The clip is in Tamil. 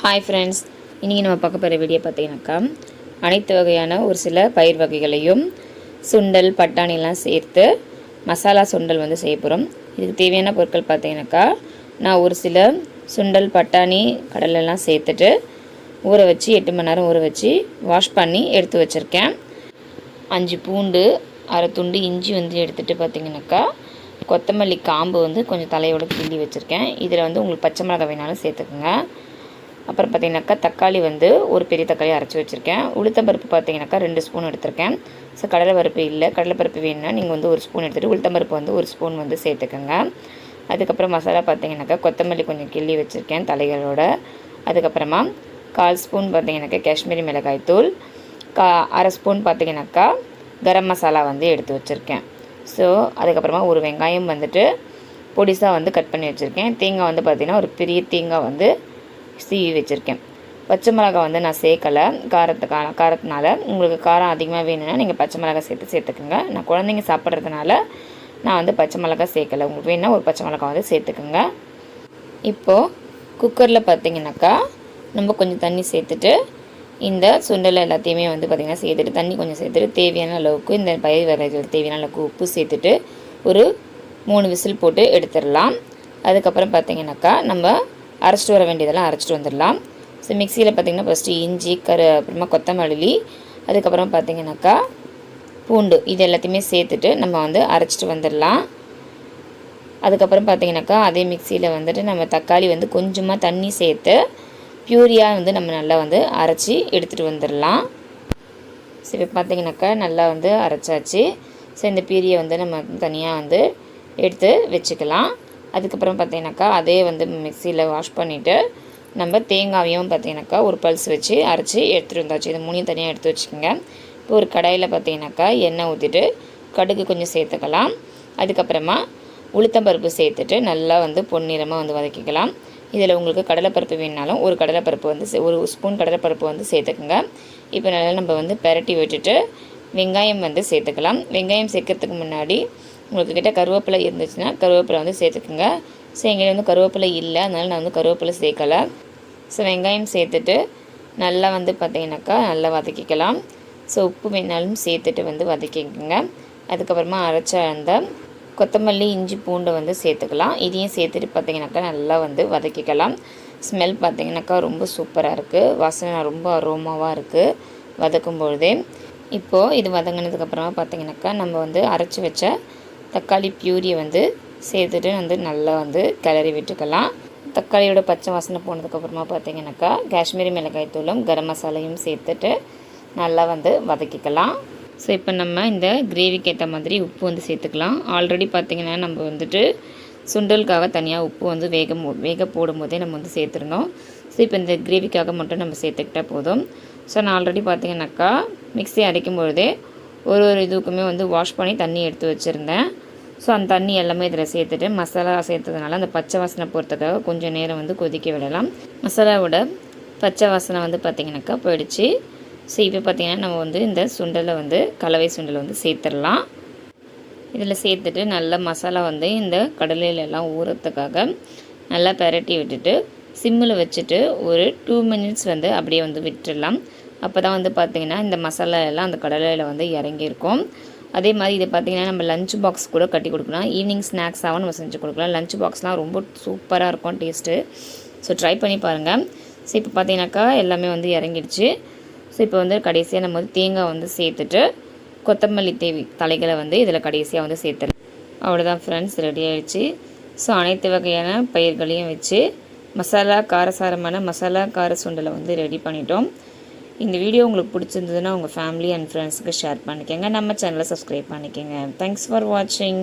ஹாய் ஃப்ரெண்ட்ஸ் இன்றைக்கி நம்ம பார்க்க போகிற வீடியோ பார்த்தீங்கன்னாக்கா அனைத்து வகையான ஒரு சில பயிர் வகைகளையும் சுண்டல் பட்டாணிலாம் சேர்த்து மசாலா சுண்டல் வந்து செய்ய போகிறோம் இதுக்கு தேவையான பொருட்கள் பார்த்தீங்கன்னாக்கா நான் ஒரு சில சுண்டல் பட்டாணி கடலெல்லாம் சேர்த்துட்டு ஊற வச்சு எட்டு மணி நேரம் ஊற வச்சு வாஷ் பண்ணி எடுத்து வச்சுருக்கேன். அஞ்சு பூண்டு அரை துண்டு இஞ்சி வந்து எடுத்துகிட்டு பார்த்தீங்கன்னாக்கா கொத்தமல்லி காம்பு வந்து கொஞ்சம் தலையோடு கிள்ளி வச்சுருக்கேன். இதில் வந்து உங்களுக்கு பச்சை மிளகாய் வேணாலும் சேர்த்துக்குங்க. அப்புறம் பார்த்தீங்கன்னாக்கா தக்காளி வந்து ஒரு பெரிய தக்காளி அரைச்சி வச்சுருக்கேன். உளுத்தம்பருப்பு பார்த்தீங்கன்னாக்கா ரெண்டு ஸ்பூன் எடுத்திருக்கேன். ஸோ கடலை பருப்பு இல்லை. கடலை பருப்பு வேணும்னா நீங்கள் வந்து ஒரு ஸ்பூன் எடுத்துகிட்டு உளுத்தம்பருப்பு வந்து ஒரு ஸ்பூன் வந்து சேர்த்துக்கோங்க. அதுக்கப்புறம் மசாலா பார்த்தீங்கன்னாக்கா கொத்தமல்லி கொஞ்சம் கிள்ளி வச்சுருக்கேன் தலைகளோட. அதுக்கப்புறமா கால் ஸ்பூன் பார்த்தீங்கன்னாக்கா காஷ்மீரி மிளகாய் தூள். கா அரை ஸ்பூன் பார்த்தீங்கன்னாக்கா கரம் மசாலா வந்து எடுத்து வச்சுருக்கேன். ஸோ அதுக்கப்புறமா ஒரு வெங்காயம் வந்துட்டு பொடிசாக வந்து கட் பண்ணி வச்சுருக்கேன். தேங்காய் வந்து பார்த்திங்கன்னா ஒரு பெரிய தேங்காய் வந்து சீவி வச்சுருக்கேன். பச்சை மிளகாய் வந்து நான் சேர்க்கலை. காரத்துக்கான காரத்தினால உங்களுக்கு காரம் அதிகமாக வேணும்னா நீங்கள் பச்சை மிளகாய் சேர்த்து சேர்த்துக்குங்க. நான் குழந்தைங்க சாப்பிட்றதுனால நான் வந்து பச்சை மிளகாய் சேர்க்கலை. உங்களுக்கு வேணுன்னா ஒரு பச்சை மிளகாய் வந்து சேர்த்துக்குங்க. இப்போது குக்கரில் பார்த்தீங்கன்னாக்கா நம்ம கொஞ்சம் தண்ணி சேர்த்துட்டு இந்த சுண்டல் எல்லாத்தையுமே வந்து பார்த்திங்கன்னா சேர்த்துட்டு தண்ணி கொஞ்சம் சேர்த்துட்டு தேவையான அளவுக்கு இந்த பயிர் வகைகள் தேவையான அளவுக்கு உப்பு சேர்த்துட்டு ஒரு மூணு விசில் போட்டு எடுத்துடலாம். அதுக்கப்புறம் பார்த்திங்கனாக்கா நம்ம அரைச்சிட்டு வர வேண்டியதெல்லாம் அரைச்சிட்டு வந்துடலாம். ஸோ மிக்சியில் பார்த்திங்கன்னா ஃபஸ்ட்டு இஞ்சி கரு அப்புறமா கொத்தமல்லி அதுக்கப்புறம் பார்த்திங்கனாக்கா பூண்டு இது எல்லாத்தையுமே சேர்த்துட்டு நம்ம வந்து அரைச்சிட்டு வந்துடலாம். அதுக்கப்புறம் பார்த்திங்கனாக்கா அதே மிக்சியில் வந்துட்டு நம்ம தக்காளி வந்து கொஞ்சமாக தண்ணி சேர்த்து பியூரியாக வந்து நம்ம நல்லா வந்து அரைச்சி எடுத்துகிட்டு வந்துடலாம். ஸோ இப்போ பார்த்திங்கனாக்கா நல்லா வந்து அரைச்சாச்சு. ஸோ இந்த பீரியை வந்து நம்ம தனியாக வந்து எடுத்து வச்சுக்கலாம். அதுக்கப்புறம் பார்த்தீங்கன்னாக்கா அதே வந்து மிக்சியில் வாஷ் பண்ணிவிட்டு நம்ம தேங்காயும் பார்த்தீங்கன்னாக்கா ஒரு பல்ஸ் வச்சு அரைச்சி எடுத்துகிட்டு வந்தாச்சு. இது மூணையும் தனியாக எடுத்து வச்சுக்கோங்க. இப்போ ஒரு கடாயில் பார்த்தீங்கன்னாக்கா எண்ணெய் ஊற்றிட்டு கடுகு கொஞ்சம் சேர்த்துக்கலாம். அதுக்கப்புறமா உளுத்தம்பருப்பு சேர்த்துட்டு நல்லா வந்து பொன்னிறமாக வந்து வதக்கிக்கலாம். இதில் உங்களுக்கு கடலைப்பருப்பு வேணுனாலும் ஒரு கடலைப்பருப்பு வந்து ஒரு ஸ்பூன் கடலைப்பருப்பு வந்து சேர்த்துக்குங்க. இப்போ நல்லா நம்ம வந்து பெரட்டி விட்டுட்டு வெங்காயம் வந்து சேர்த்துக்கலாம். வெங்காயம் சேர்க்கறதுக்கு முன்னாடி உங்களுக்கு கருவேப்பிலை இருந்துச்சுன்னா கருவேப்பிலை வந்து சேர்த்துக்குங்க. ஸோ எங்கிட்ட வந்து கருவேப்பிலை இல்லை. அதனால் நான் வந்து கருவேப்பிலை சேர்க்கலை. ஸோ வெங்காயம் சேர்த்துட்டு நல்லா வந்து பார்த்திங்கனாக்கா நல்லா வதக்கிக்கலாம். ஸோ உப்பு வேணாலும் சேர்த்துட்டு வந்து வதக்கிக்கோங்க. அதுக்கப்புறமா அரைச்ச அந்த கொத்தமல்லி இஞ்சி பூண்டை வந்து சேர்த்துக்கலாம். இதையும் சேர்த்துட்டு பார்த்திங்கனாக்கா நல்லா வந்து வதக்கிக்கலாம். ஸ்மெல் பார்த்திங்கனாக்கா ரொம்ப சூப்பராக இருக்குது வாசனை ரொம்ப அரோமாவாக இருக்குது வதக்கும் பொழுதே இப்போது இது வதங்கினதுக்கப்புறமா பார்த்திங்கனாக்கா நம்ம வந்து அரைச்சி வச்ச தக்காளி பியூரியை வந்து சேர்த்துட்டு வந்து நல்லா வந்து கிளறி விட்டுக்கலாம். தக்காளியோட பச்சை வாசனை போனதுக்கப்புறமா பார்த்தீங்கன்னாக்கா காஷ்மீரி மிளகாய் தூளும் கரம் மசாலையும் சேர்த்துட்டு நல்லா வந்து வதக்கிக்கலாம். ஸோ இப்போ நம்ம இந்த கிரேவிக்கு ஏற்ற மாதிரி உப்பு வந்து சேர்த்துக்கலாம். ஆல்ரெடி பார்த்திங்கன்னா நம்ம வந்துட்டு சுண்டலுக்காக தனியாக உப்பு வந்து வேக வேக போடும்போதே நம்ம வந்து சேர்த்துருந்தோம் ஸோ இப்போ இந்த கிரேவிக்காக மட்டும் நம்ம சேர்த்துக்கிட்டால் போதும். ஸோ நான் ஆல்ரெடி பார்த்திங்கனாக்கா மிக்ஸி அரைக்கும் பொழுதே ஒரு ஒரு இதுக்குமே வந்து வாஷ் பண்ணி தண்ணி எடுத்து வச்சுருந்தேன். ஸோ அந்த தண்ணி எல்லாமே இதில் சேர்த்துட்டு மசாலா சேர்த்ததுனால அந்த பச்சை வாசனை போகிறதுக்காக கொஞ்சம் நேரம் வந்து கொதிக்க விடலாம். மசாலாவோட பச்சை வாசனை வந்து பார்த்திங்கனாக்கா போயிடுச்சு. ஸோ இப்போ பார்த்திங்கன்னா நம்ம வந்து இந்த சுண்டலை வந்து கலவை சுண்டலை வந்து சேர்த்துடலாம். இதில் சேர்த்துட்டு நல்லா மசாலா வந்து இந்த கடலையிலலாம் ஊறத்துக்காக நல்லா பெரட்டி விட்டுட்டு சிம்மில் வச்சுட்டு ஒரு டூ மினிட்ஸ் வந்து அப்படியே வந்து விட்டுடலாம். அப்போ தான் வந்து பார்த்திங்கன்னா இந்த மசாலா எல்லாம் அந்த கடலையில் வந்து இறங்கியிருக்கும். அதே மாதிரி இதை பார்த்திங்கன்னா நம்ம லஞ்ச் பாக்ஸ் கூட கட்டி கொடுக்கலாம். ஈவினிங் ஸ்நாக்ஸாகவும் நம்ம செஞ்சு கொடுக்கலாம். லஞ்ச் பாக்ஸ்லாம் ரொம்ப சூப்பராக இருக்கும் டேஸ்ட்டு ஸோ ட்ரை பண்ணி பாருங்கள் ஸோ இப்போ பார்த்தீங்கன்னாக்கா எல்லாமே வந்து இறங்கிடுச்சு. ஸோ இப்போ வந்து கடைசியாக நம்ம வந்து தேங்காய் வந்து சேர்த்துட்டு கொத்தமல்லி தேவி தலைகளை வந்து இதில் கடைசியாக வந்து சேர்த்துறேன் அவ்வளோதான் ஃப்ரெண்ட்ஸ் ரெடி ஆகிடுச்சு ஸோ அனைத்து வகையான பயிர்களையும் வச்சு மசாலா காரசாரமான மசாலா கார சுண்டலை வந்து ரெடி பண்ணிட்டோம். இந்த வீடியோ உங்களுக்கு பிடிச்சிருந்ததுன்னா உங்கள் ஃபேமிலி அண்ட் ஃப்ரெண்ட்ஸுக்கு ஷேர் பண்ணிக்கோங்க. நம்ம சேனலை சப்ஸ்கிரைப் பண்ணிக்கோங்க. தேங்க்ஸ் ஃபார் வாட்சிங்